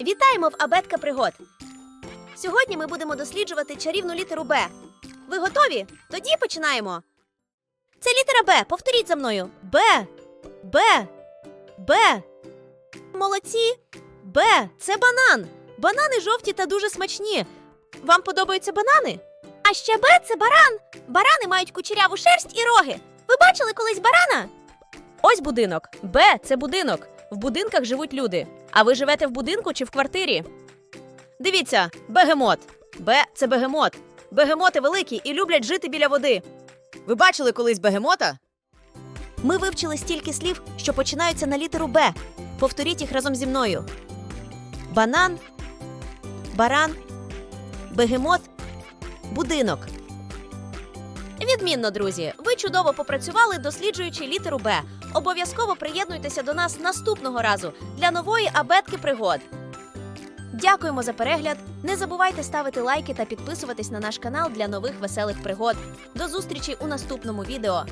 Вітаємо в Абетка пригод. Сьогодні ми будемо досліджувати чарівну літеру Б. Ви готові? Тоді починаємо. Це літера Б. Повторіть за мною. Б. Б. Б. Молодці. Б. Це банан. Банани жовті та дуже смачні. Вам подобаються банани? А ще Б це баран. Барани мають кучеряву шерсть і роги. Ви бачили колись барана? Ось будинок. Б це будинок. В будинках живуть люди. А ви живете в будинку чи в квартирі? Дивіться, бегемот. Б це бегемот. Бегемоти великі і люблять жити біля води. Ви бачили колись бегемота? Ми вивчили стільки слів, що починаються на літеру Б. Повторіть їх разом зі мною: банан, баран, бегемот, будинок. Відмінно, друзі. Ви чудово попрацювали, досліджуючи літеру Б. Обов'язково приєднуйтеся до нас наступного разу для нової абетки пригод. Дякуємо за перегляд. Не забувайте ставити лайки та підписуватись на наш канал для нових веселих пригод. До зустрічі у наступному відео.